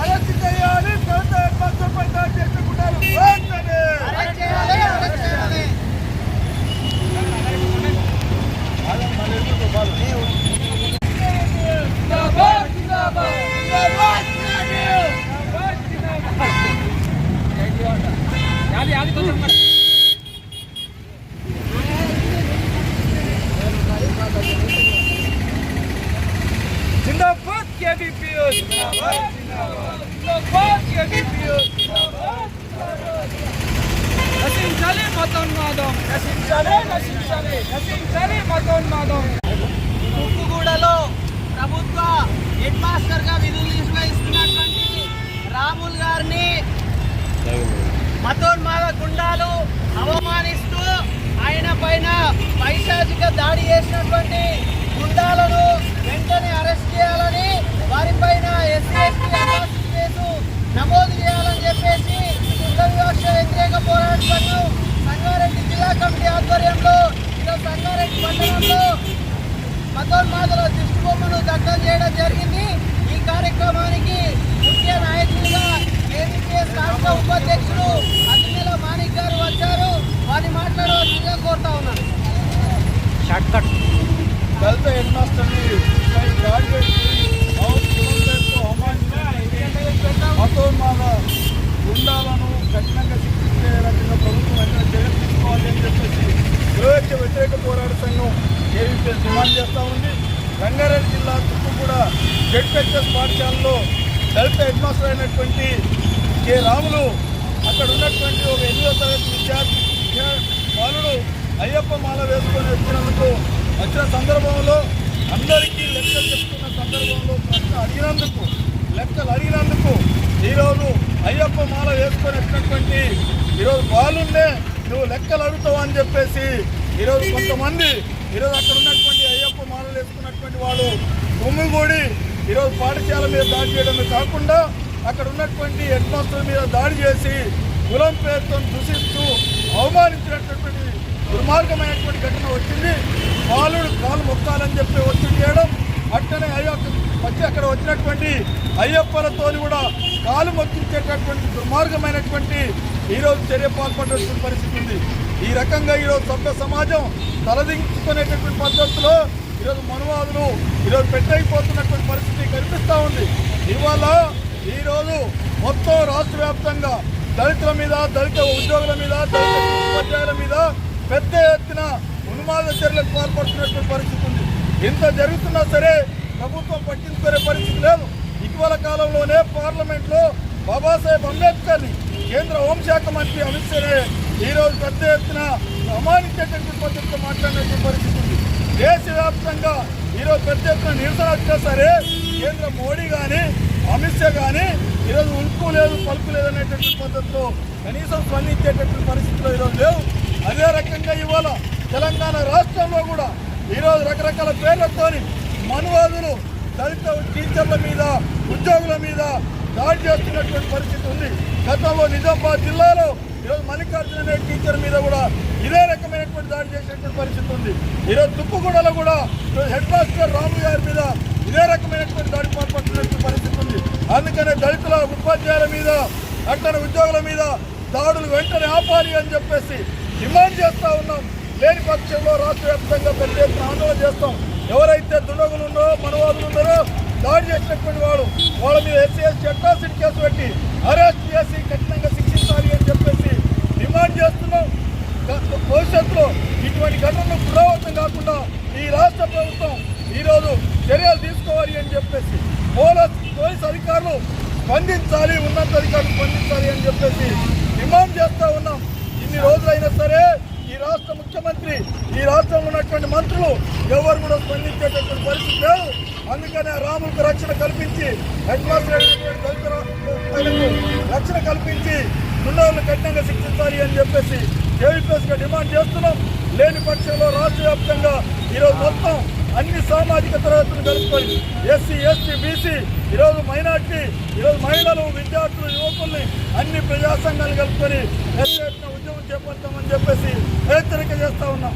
అరచి చేయాలి పెద్ద మత్స్యపడ్డ చెట్టుకుంటారు ఎన్డీపీఓ నశించాలి మతోన్మాదం నశించాలి నశించాలి నశించాలి మతోన్మాదం ముక్కుగూడలో ప్రభుత్వ హెడ్ మాస్టర్గా విధులు నిర్వహిస్తున్నటువంటి రాముల్ గారిని మతోన్మాద గుండాలు అవమానిస్తూ ఆయన పైన పైశాచిక దాడి చేసినటువంటి గుండాలను వెంటనే అరెస్ట్ చేయాలని వారిపైన ఎస్సీ ఎస్టీ అట్రాసిటీ కేసు నమోదు చేయాలని చెప్పేసి కుల వివక్ష వ్యతిరేక పోరాట సంఘం సంగారెడ్డి జిల్లా కమిటీ ఆధ్వర్యంలో ఈరోజు సంగారెడ్డి పట్టణంలో మతోన్మాదుల దిష్టి బొమ్మను దగ్ధం చేయడం జరిగింది. ఈ కార్యక్రమానికి ముఖ్య నాయకులుగా ఏబీపీఎస్ రాష్ట్ర ఉపాధ్యక్షులు అతిథుల మాణిక్ గారు వచ్చారు. వారిని మాట్లాడవలసిందిగా కోరుతా ఉన్నాను. దళిత హెడ్ మాస్టర్ని పై దాడి చేసి అవమాన- గుండాలను కఠినంగా శిక్షించే రకంగా ప్రభుత్వం వెంటనే చర్యలు తీసుకోవాలి అని చెప్పేసి గృహత్య వ్యతిరేక పోరాట సంఘం ఏవీపీఎస్ డిమాండ్ చేస్తూ ఉంది రంగారెడ్డి జిల్లా చుట్టూ కూడా జెడ్పెచ్ఎస్ పాఠశాలలో దళిత హెడ్ మాస్టర్ అయినటువంటి కె రాములు అక్కడ ఉన్నటువంటి ఒక ఎనిమిదో తరగతి విద్యార్థి విద్యా- బాలుడు అయ్యప్ప మాల వేసుకొని వచ్చినందుకు వచ్చిన సందర్భంలో అందరికీ లెక్కలు చెప్తున్న సందర్భంలో ప్రశ్న అడిగినందుకు లెక్కలు అడిగినందుకు ఈరోజు అయ్యప్ప మాల వేసుకొని వచ్చినటువంటి ఈరోజు బాలున్నే నువ్వు లెక్కలు అడుగుతావు అని చెప్పేసి ఈరోజు కొంతమంది ఈరోజు అక్కడ ఉన్నటువంటి అయ్యప్ప మాలలు వేసుకున్నటువంటి వాళ్ళు గుమ్మిగూడి ఈరోజు పాఠశాల మీద దాడి చేయడమే కాకుండా అక్కడ ఉన్నటువంటి హెడ్ మాస్టర్ మీద దాడి చేసి కులం పేరుతో దూషిస్తూ దుర్మార్గమైనటువంటి ఘటన వచ్చింది. బాలుడు కాలు మొక్కాలని చెప్పి ఒత్తిడి చేయడం అట్టనే అయ్యప్ప వచ్చి అక్కడ వచ్చినటువంటి అయ్యప్పలతోని కూడా కాలు మొక్కించేటటువంటి దుర్మార్గమైనటువంటి ఈరోజు చర్య పాల్పడేటువంటి పరిస్థితి ఉంది. ఈ రకంగా ఈరోజు సభ్య సమాజం తలదించుకునేటటువంటి పద్ధతిలో ఈరోజు మనువాదులు ఈరోజు పెట్టయిపోతున్నటువంటి పరిస్థితి కనిపిస్తూ ఉంది. ఇవాళ ఈరోజు మొత్తం రాష్ట్ర వ్యాప్తంగా దళితుల మీద దళిత ఉద్యోగుల మీద దళిత ఉపాధ్యాయుల మీద పెద్ద ఎత్తున ఉన్మాద చర్యలకు పాల్పడుతున్నటువంటి పరిస్థితి ఉంది. ఇంత జరుగుతున్నా సరే ప్రభుత్వం పట్టించుకునే పరిస్థితి లేదు. ఇటీవల కాలంలోనే పార్లమెంట్లో బాబాసాహెబ్ అంబేద్కర్ని కేంద్ర హోంశాఖ మంత్రి అమిత్ షానే ఈరోజు పెద్ద ఎత్తున అమానించేటటువంటి పద్ధతితో మాట్లాడినటువంటి పరిస్థితి ఉంది. దేశవ్యాప్తంగా ఈరోజు పెద్ద ఎత్తున నిరసన వచ్చినా సరే కేంద్ర మోడీ కానీ అమిత్ షా కానీ ఈరోజు ఉల్పు లేదు పలుకు లేదు అనేటటువంటి పద్ధతిలో కనీసం స్పందించేటటువంటి పరిస్థితిలో ఈరోజు లేవు. అదే రకంగా ఇవాళ తెలంగాణ రాష్ట్రంలో కూడా ఈరోజు రకరకాల పేర్లతో మనువాదులు దళిత టీచర్ల మీద ఉద్యోగుల మీద దాడి చేస్తున్నటువంటి పరిస్థితి ఉంది. గతంలో నిజామాబాద్ జిల్లాలో ఈరోజు మల్లికార్జున అనే టీచర్ మీద కూడా ఇదే రకమైనటువంటి దాడి చేసినటువంటి పరిస్థితి ఉంది. ఈరోజు తుప్పుగూడలో కూడా హెడ్ మాస్టర్ రాము గారి మీద ఇదే రకమైనటువంటి దాడి పాల్పడుతున్నటువంటి పరిస్థితి ఉంది. అందుకనే దళితుల ఉపాధ్యాయుల మీద అక్కడ ఉద్యోగుల మీద దాడులు వెంటనే ఆపాలి అని చెప్పేసి డిమాండ్ చేస్తూ ఉన్నాం. లేని పక్షంలో రాష్ట్ర వ్యాప్తంగా పెద్ద ఎత్తున ఆందోళన చేస్తాం. ఎవరైతే దుండగులు ఉన్నారో మనవాదులు ఉన్నారో దాడి చేసినటువంటి వాడు వాళ్ళ మీద ఎస్సీ ఎస్టీ అట్రాసిటీ కేసు పెట్టి అరెస్ట్ చేసి కఠినంగా శిక్షించాలి అని చెప్పేసి డిమాండ్ చేస్తున్నాం. భవిష్యత్తులో ఇటువంటి ఘటనలు పునరావృతం కాకుండా ఈ రాష్ట్ర ప్రభుత్వం ఈరోజు చర్యలు తీసుకోవాలి అని చెప్పేసి పోలీస్ పోలీస్ అధికారులు స్పందించాలి ఉన్నత అధికారులు స్పందించాలి అని చెప్పేసి డిమాండ్ చేస్తూ ఉన్నాం. ఇన్ని రోజులైనా సరే ఈ రాష్ట్ర ముఖ్యమంత్రి ఈ రాష్ట్రంలో ఉన్నటువంటి మంత్రులు ఎవరు కూడా స్పందించేటటువంటి పరిస్థితి లేదు. అందుకనే రాములకు రక్షణ కల్పించి హెడ్ మాస్టర్ రక్షణ కల్పించి ఉన్నవాళ్ళు కఠినంగా శిక్షించాలి అని చెప్పేసి గా డిమాండ్ చేస్తున్నాం. లేని పక్షంలో రాష్ట్ర వ్యాప్తంగా ఈరోజు మొత్తం అన్ని సామాజిక తరగతులు కలుపుకొని ఎస్సీ ఎస్టీ బీసీ ఈరోజు మైనార్టీ ఈరోజు మహిళలు విద్యార్థులు యువకుల్ని అన్ని ప్రజా సంఘాలు కలుపుకొని ఎత్తున ఉద్యమం చేపడతామని చెప్పేసి హెచ్చరిక చేస్తా ఉన్నాం.